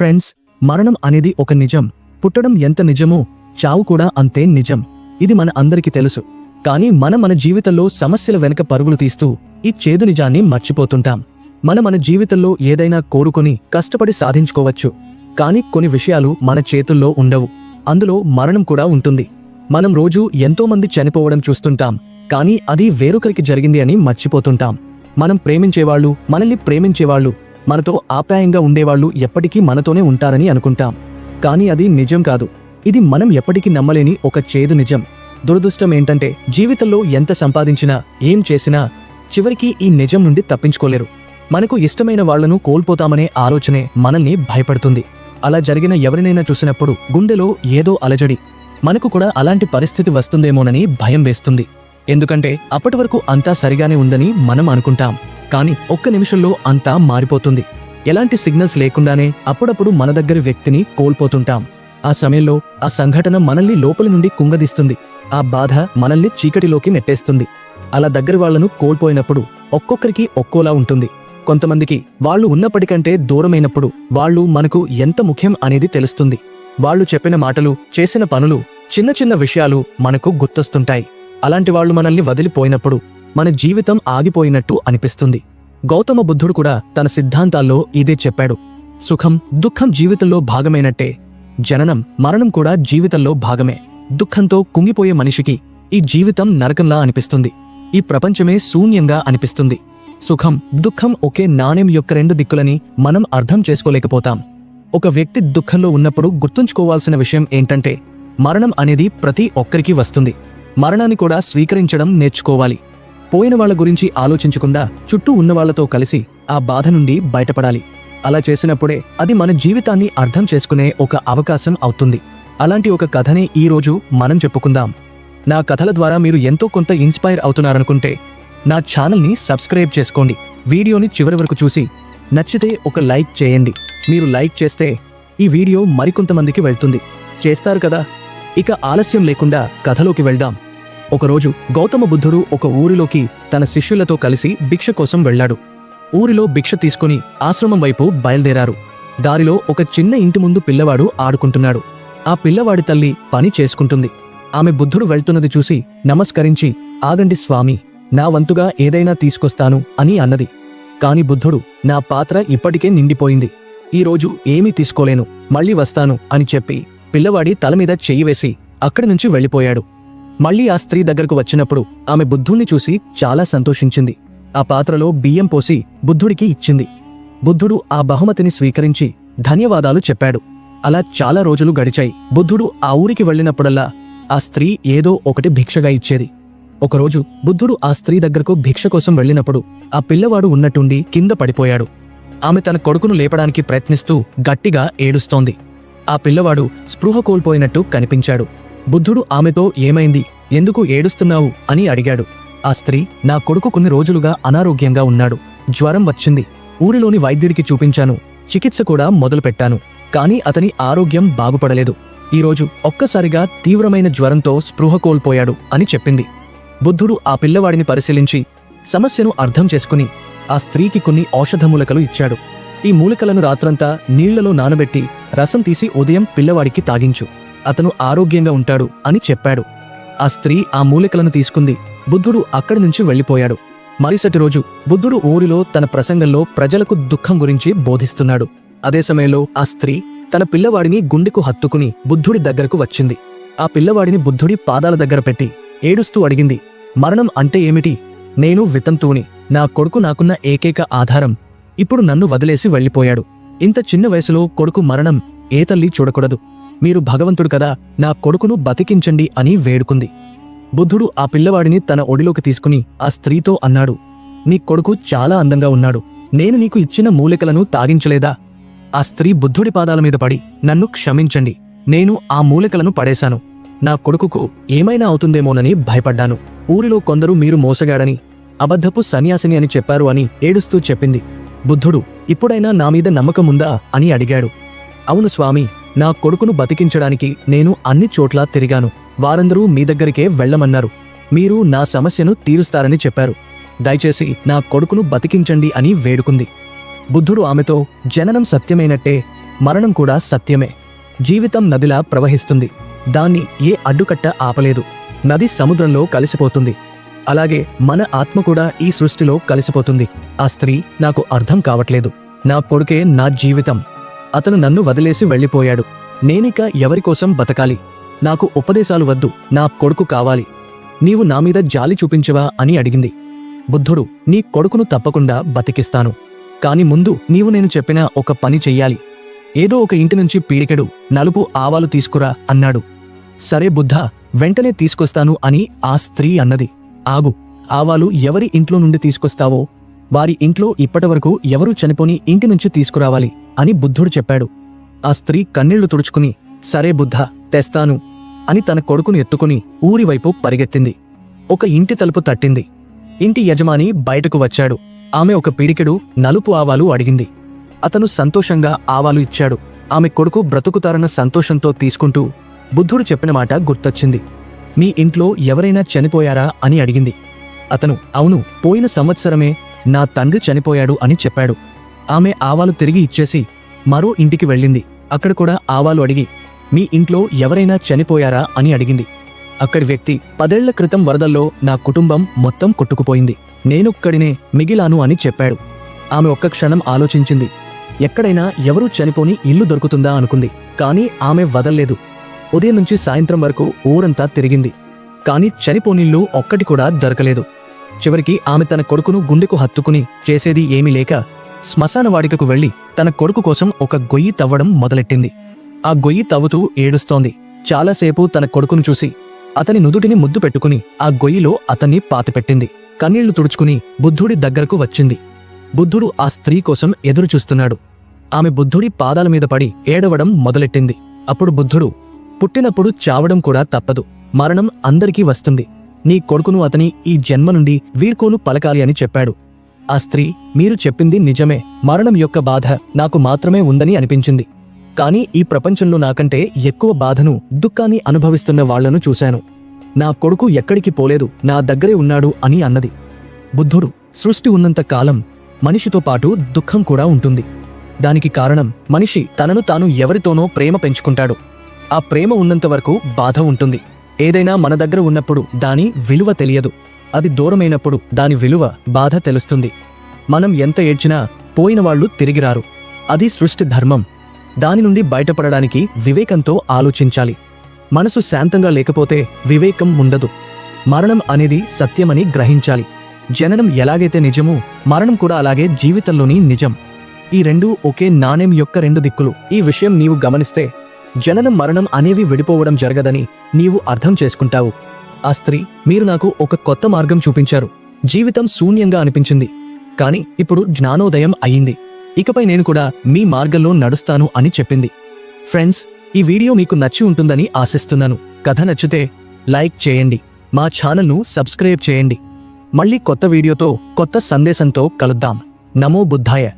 Friends మరణం అనేది ఒక నిజం. పుట్టడం ఎంత నిజమో చావు కూడా అంతే నిజం. ఇది మన అందరికీ తెలుసు. కానీ మనం మన జీవితంలో సమస్యల వెనక పరుగులు తీస్తూ ఈ చేదు నిజాన్ని మర్చిపోతుంటాం. మన మన జీవితంలో ఏదైనా కోరుకొని కష్టపడి సాధించుకోవచ్చు. కానీ కొన్ని విషయాలు మన చేతుల్లో ఉండవు. అందులో మరణం కూడా ఉంటుంది. మనం రోజూ ఎంతో మంది చనిపోవడం చూస్తుంటాం. కానీ అది వేరొకరికి జరిగింది అని మర్చిపోతుంటాం. మనం ప్రేమించేవాళ్ళు మనల్ని ప్రేమించేవాళ్ళు మనతో ఆప్యాయంగా ఉండేవాళ్ళు ఎప్పటికీ మనతోనే ఉంటారని అనుకుంటాం. కానీ అది నిజం కాదు. ఇది మనం ఎప్పటికీ నమ్మలేని ఒక చేదు నిజం. దురదృష్టం ఏంటంటే జీవితంలో ఎంత సంపాదించినా ఏం చేసినా చివరికి ఈ నిజం నుండి తప్పించుకోలేరు. మనకు ఇష్టమైన వాళ్ళను కోల్పోతామనే ఆలోచనే మనల్ని భయపడుతుంది. అలా జరిగిన ఎవరినైనా చూసినప్పుడు గుండెలో ఏదో అలజడి. మనకు కూడా అలాంటి పరిస్థితి వస్తుందేమోనని భయం వేస్తుంది. ఎందుకంటే అప్పటి వరకు అంతా సరిగానే ఉందని మనం అనుకుంటాం. కానీ ఒక్క నిమిషంలో అంతా మారిపోతుంది. ఎలాంటి సిగ్నల్స్ లేకుండానే అప్పుడప్పుడు మన దగ్గర వ్యక్తిని కోల్పోతుంటాం. ఆ సమయంలో ఆ సంఘటన మనల్ని లోపలి నుండి కుంగదీస్తుంది. ఆ బాధ మనల్ని చీకటిలోకి నెట్టేస్తుంది. అలా దగ్గర వాళ్ళను కోల్పోయినప్పుడు ఒక్కొక్కరికి ఒక్కోలా ఉంటుంది. కొంతమందికి వాళ్ళు ఉన్నప్పటికంటే దూరమైనప్పుడు వాళ్ళు మనకు ఎంత ముఖ్యం అనేది తెలుస్తుంది. వాళ్ళు చెప్పిన మాటలు చేసిన పనులు చిన్న చిన్న విషయాలు మనకు గుర్తొస్తుంటాయి. అలాంటి వాళ్ళు మనల్ని వదిలిపోయినప్పుడు మన జీవితం ఆగిపోయినట్టు అనిపిస్తుంది. గౌతమ బుద్ధుడు కూడా తన సిద్ధాంతాల్లో ఇదే చెప్పాడు. సుఖం దుఃఖం జీవితంలో భాగమైనట్టే. జననం మరణం కూడా జీవితంలో భాగమే. దుఃఖంతో కుంగిపోయే మనిషికి ఈ జీవితం నరకంలా అనిపిస్తుంది. ఈ ప్రపంచమే శూన్యంగా అనిపిస్తుంది. సుఖం దుఃఖం ఒకే నాణ్యం యొక్క రెండు దిక్కులని మనం అర్థం చేసుకోలేకపోతాం. ఒక వ్యక్తి దుఃఖంలో ఉన్నప్పుడు గుర్తుంచుకోవాల్సిన విషయం ఏంటంటే మరణం అనేది ప్రతి ఒక్కరికి వస్తుంది. మరణాన్ని కూడా స్వీకరించడం నేర్చుకోవాలి. పోయిన వాళ్ళ గురించి ఆలోచించకుండా చుట్టూ ఉన్నవాళ్ళతో కలిసి ఆ బాధ నుండి బయటపడాలి. అలా చేసినప్పుడే అది మన జీవితాన్ని అర్థం చేసుకునే ఒక అవకాశం అవుతుంది. అలాంటి ఒక కథనే ఈ రోజు మనం చెప్పుకుందాం. నా కథల ద్వారా మీరు ఎంతో కొంత ఇన్స్పైర్ అవుతున్నారనుకుంటే నా ఛానల్ని సబ్స్క్రైబ్ చేసుకోండి. వీడియోని చివరి వరకు చూసి నచ్చితే ఒక లైక్ చేయండి. మీరు లైక్ చేస్తే ఈ వీడియో మరికొంతమందికి వెళ్తుంది. చేస్తారు కదా? ఇక ఆలస్యం లేకుండా కథలోకి వెళ్దాం. ఒకరోజు గౌతమ బుద్ధుడు ఒక ఊరిలోకి తన శిష్యులతో కలిసి భిక్ష కోసం వెళ్ళాడు. ఊరిలో భిక్ష తీసుకుని ఆశ్రమం వైపు బయలుదేరారు. దారిలో ఒక చిన్న ఇంటి ముందు పిల్లవాడు ఆడుకుంటున్నాడు. ఆ పిల్లవాడి తల్లి పని చేసుకుంటుంది. ఆమె బుద్ధుడు వెళ్తున్నది చూసి నమస్కరించి ఆగండి స్వామి నా వంతుగా ఏదైనా తీసుకొస్తాను అని అన్నది. కాని బుద్ధుడు నా పాత్ర ఇప్పటికే నిండిపోయింది. ఈరోజు ఏమీ తీసుకోలేను. మళ్ళీ వస్తాను అని చెప్పి పిల్లవాడి తలమీద చెయ్యి వేసి అక్కడి నుంచి వెళ్ళిపోయాడు. మళ్ళీ ఆ స్త్రీ దగ్గరకు వచ్చినప్పుడు ఆమె బుద్ధుణ్ణి చూసి చాలా సంతోషించింది. ఆ పాత్రలో బియ్యం పోసి బుద్ధుడికి ఇచ్చింది. బుద్ధుడు ఆ బహుమతిని స్వీకరించి ధన్యవాదాలు చెప్పాడు. అలా చాలా రోజులు గడిచాయి. బుద్ధుడు ఆ ఊరికి వెళ్ళినప్పుడల్లా ఆ స్త్రీ ఏదో ఒకటి భిక్షగా ఇచ్చేది. ఒకరోజు బుద్ధుడు ఆ స్త్రీ దగ్గరకు భిక్ష కోసం వెళ్ళినప్పుడు ఆ పిల్లవాడు ఉన్నట్టుండి కింద పడిపోయాడు. ఆమె తన కొడుకును లేపడానికి ప్రయత్నిస్తూ గట్టిగా ఏడుస్తోంది. ఆ పిల్లవాడు స్పృహ కోల్పోయినట్టు కనిపించాడు. బుద్ధుడు ఆమెతో ఏమైంది? ఎందుకు ఏడుస్తున్నావు? అని అడిగాడు. ఆ స్త్రీ నా కొడుకు కొన్ని రోజులుగా అనారోగ్యంగా ఉన్నాడు. జ్వరం వచ్చింది. ఊరిలోని వైద్యుడికి చూపించాను. చికిత్స కూడా మొదలుపెట్టాను. కానీ అతని ఆరోగ్యం బాగుపడలేదు. ఈరోజు ఒక్కసారిగా తీవ్రమైన జ్వరంతో స్పృహ కోల్పోయాడు అని చెప్పింది. బుద్ధుడు ఆ పిల్లవాడిని పరిశీలించి సమస్యను అర్థం చేసుకుని ఆ స్త్రీకి కొన్ని ఔషధమూలకలు ఇచ్చాడు. ఈ మూలికలను రాత్రంతా నీళ్ళలో నానబెట్టి రసం తీసి ఉదయం పిల్లవాడికి తాగించు. అతను ఆరోగ్యంగా ఉంటాడు అని చెప్పాడు. ఆ స్త్రీ ఆ మూలికలను తీసుకుంది. బుద్ధుడు అక్కడి నుంచి వెళ్ళిపోయాడు. మరుసటి రోజు బుద్ధుడు ఊరిలో తన ప్రసంగంలో ప్రజలకు దుఃఖం గురించి బోధిస్తున్నాడు. అదే సమయంలో ఆ స్త్రీ తన పిల్లవాడిని గుండెకు హత్తుకుని బుద్ధుడి దగ్గరకు వచ్చింది. ఆ పిల్లవాడిని బుద్ధుడి పాదాల దగ్గర పెట్టి ఏడుస్తూ అడిగింది మరణం అంటే ఏమిటి? నేను వితంతువుని. నా కొడుకు నాకున్న ఏకైక ఆధారం. ఇప్పుడు నన్ను వదిలేసి వెళ్ళిపోయాడు. ఇంత చిన్న వయసులో కొడుకు మరణం ఏ తల్లి చూడకూడదు. మీరు భగవంతుడు కదా నా కొడుకును బతికించండి అని వేడుకుంది. బుద్ధుడు ఆ పిల్లవాడిని తన ఒడిలోకి తీసుకుని ఆ స్త్రీతో అన్నాడు నీ కొడుకు చాలా అందంగా ఉన్నాడు. నేను నీకు ఇచ్చిన మూలికలను తాగించలేదా? ఆ స్త్రీ బుద్ధుడి పాదాల మీద పడి నన్ను క్షమించండి. నేను ఆ మూలికలను పడేశాను. నా కొడుకుకు ఏమైనా అవుతుందేమోనని భయపడ్డాను. ఊరిలో కొందరు మీరు మోసగాడని అబద్ధపు సన్యాసిని అని చెప్పారు అని ఏడుస్తూ చెప్పింది. బుద్ధుడు ఇప్పుడైనా నా మీద నమ్మకముందా అని అడిగాడు. అవును స్వామి నా కొడుకును బతికించడానికి నేను అన్ని చోట్లా తిరిగాను. వారందరూ మీ దగ్గరికే వెళ్ళమన్నారు. మీరు నా సమస్యను తీరుస్తారని చెప్పారు. దయచేసి నా కొడుకును బతికించండి అని వేడుకుంది. బుద్ధుడు ఆమెతో జననం సత్యమైనట్టే మరణం కూడా సత్యమే. జీవితం నదిలా ప్రవహిస్తుంది. దాన్ని ఏ అడ్డుకట్ట ఆపలేదు. నది సముద్రంలో కలిసిపోతుంది. అలాగే మన ఆత్మ కూడా ఈ సృష్టిలో కలిసిపోతుంది. ఆ స్త్రీ నాకు అర్థం కావట్లేదు. నా కొడుకే నా జీవితం. అతను నన్ను వదిలేసి వెళ్ళిపోయాడు. నేనిక ఎవరికోసం బతకాలి? నాకు ఉపదేశాలు వద్దు. నా కొడుకు కావాలి. నీవు నా మీద జాలి చూపించవా అని అడిగింది. బుద్ధుడు నీ కొడుకును తప్పకుండా బతికిస్తాను. కాని ముందు నీవు నేను చెప్పిన ఒక పని చెయ్యాలి. ఏదో ఒక ఇంటి నుంచి పీడికెడు నలుపు ఆవాలు తీసుకురా అన్నాడు. సరే బుద్ధ వెంటనే తీసుకొస్తాను అని ఆ స్త్రీ అన్నది. ఆగు. ఆవాలు ఎవరి ఇంట్లో నుండి తీసుకొస్తావో వారి ఇంట్లో ఇప్పటివరకు ఎవరూ చనిపోని ఇంటి నుంచి తీసుకురావాలి అని బుద్ధుడు చెప్పాడు. ఆ స్త్రీ కన్నీళ్ళు తుడుచుకుని సరే బుద్ధ తెస్తాను అని తన కొడుకును ఎత్తుకుని ఊరివైపు పరిగెత్తింది. ఒక ఇంటి తలుపు తట్టింది. ఇంటి యజమాని బయటకు వచ్చాడు. ఆమె ఒక పిడికెడు నలుపు ఆవాలు అడిగింది. అతను సంతోషంగా ఆవాలు ఇచ్చాడు. ఆమె కొడుకు బ్రతుకుతారన్న సంతోషంతో తీసుకుంటూ బుద్ధుడు చెప్పిన మాట గుర్తొచ్చింది. మీ ఇంట్లో ఎవరైనా చనిపోయారా అని అడిగింది. అతను అవును పోయిన సంవత్సరమే నా తండ్రి చనిపోయాడు అని చెప్పాడు. ఆమె ఆవాలు తిరిగి ఇచ్చేసి మరో ఇంటికి వెళ్ళింది. అక్కడ కూడా ఆవాలు అడిగి మీ ఇంట్లో ఎవరైనా చనిపోయారా? అని అడిగింది. అక్కడి వ్యక్తి పదేళ్ళ క్రితం వరదల్లో నా కుటుంబం మొత్తం కొట్టుకుపోయింది. నేనొక్కడినే మిగిలాను అని చెప్పాడు. ఆమె ఒక్క క్షణం ఆలోచించింది. ఎక్కడైనా ఎవరూ చనిపోని ఇల్లు దొరుకుతుందా? అనుకుంది. కానీ ఆమె వదల్లేదు. ఉదయం నుంచి సాయంత్రం వరకు ఊరంతా తిరిగింది. కాని చనిపోనిళ్ళు ఒక్కటి కూడా దొరకలేదు. చివరికి ఆమె తన కొడుకును గుండెకు హత్తుకుని చేసేది ఏమీ లేక శ్మశాన వాడికకు వెళ్ళి తన కొడుకు కోసం ఒక గొయ్యి తవ్వడం మొదలెట్టింది. ఆ గొయ్యి తవ్వుతూ ఏడుస్తోంది. చాలాసేపు తన కొడుకును చూసి అతని నుదుటిని ముద్దు పెట్టుకుని ఆ గొయ్యిలో అతన్ని పాతిపెట్టింది. కన్నీళ్ళు తుడుచుకుని బుద్ధుడి దగ్గరకు వచ్చింది. బుద్ధుడు ఆ స్త్రీ కోసం ఎదురుచూస్తున్నాడు. ఆమె బుద్ధుడి పాదాల మీద పడి ఏడవడం మొదలెట్టింది. అప్పుడు బుద్ధుడు పుట్టినప్పుడు చావడం కూడా తప్పదు. మరణం అందరికీ వస్తుంది. నీ కొడుకును అతని ఈ జన్మ నుండి వీర్కోలు పలకాలి అని చెప్పాడు. ఆ స్త్రీ మీరు చెప్పింది నిజమే. మరణం యొక్క బాధ నాకు మాత్రమే ఉందని అనిపించింది. కానీ ఈ ప్రపంచంలో నాకంటే ఎక్కువ బాధను దుఃఖాన్ని అనుభవిస్తున్న వాళ్ళను చూశాను. నా కొడుకు ఎక్కడికి పోలేదు నా దగ్గరే ఉన్నాడు అని అన్నది. బుద్ధుడు సృష్టి ఉన్నంత కాలం మనిషితో పాటు దుఃఖం కూడా ఉంటుంది. దానికి కారణం మనిషి తనను తాను ఎవరితోనో ప్రేమ పెంచుకుంటాడు. ఆ ప్రేమ ఉన్నంత వరకు బాధ ఉంటుంది. ఏదైనా మన దగ్గర ఉన్నప్పుడు దాని విలువ తెలియదు. అది దూరమైనప్పుడు దాని విలువ బాధ తెలుస్తుంది. మనం ఎంత ఏడ్చినా పోయిన వాళ్ళు తిరిగిరారు అది సృష్టి ధర్మం. దాని నుండి బయటపడడానికి వివేకంతో ఆలోచించాలి. మనసు శాంతంగా లేకపోతే వివేకం ఉండదు. మరణం అనేది సత్యమని గ్రహించాలి. జననం ఎలాగైతే నిజమో మరణం కూడా అలాగే జీవితంలోని నిజం. ఈ రెండూ ఒకే నాణెం యొక్క రెండు దిక్కులు. ఈ విషయం నీవు గమనిస్తే జననం మరణం అనేవి విడిపోవడం జరగదని నీవు అర్థం చేసుకుంటావు. ఆ స్త్రీ మీరు నాకు ఒక కొత్త మార్గం చూపించారు. జీవితం శూన్యంగా అనిపించింది. కాని ఇప్పుడు జ్ఞానోదయం అయింది. ఇకపై నేను కూడా మీ మార్గంలో నడుస్తాను అని చెప్పింది. ఫ్రెండ్స్ ఈ వీడియో మీకు నచ్చి ఉంటుందని ఆశిస్తున్నాను. కథ నచ్చితే లైక్ చేయండి. మా ఛానల్ను సబ్స్క్రైబ్ చేయండి. మళ్ళీ కొత్త వీడియోతో కొత్త సందేశంతో కలుద్దాం. నమో బుద్ధాయ.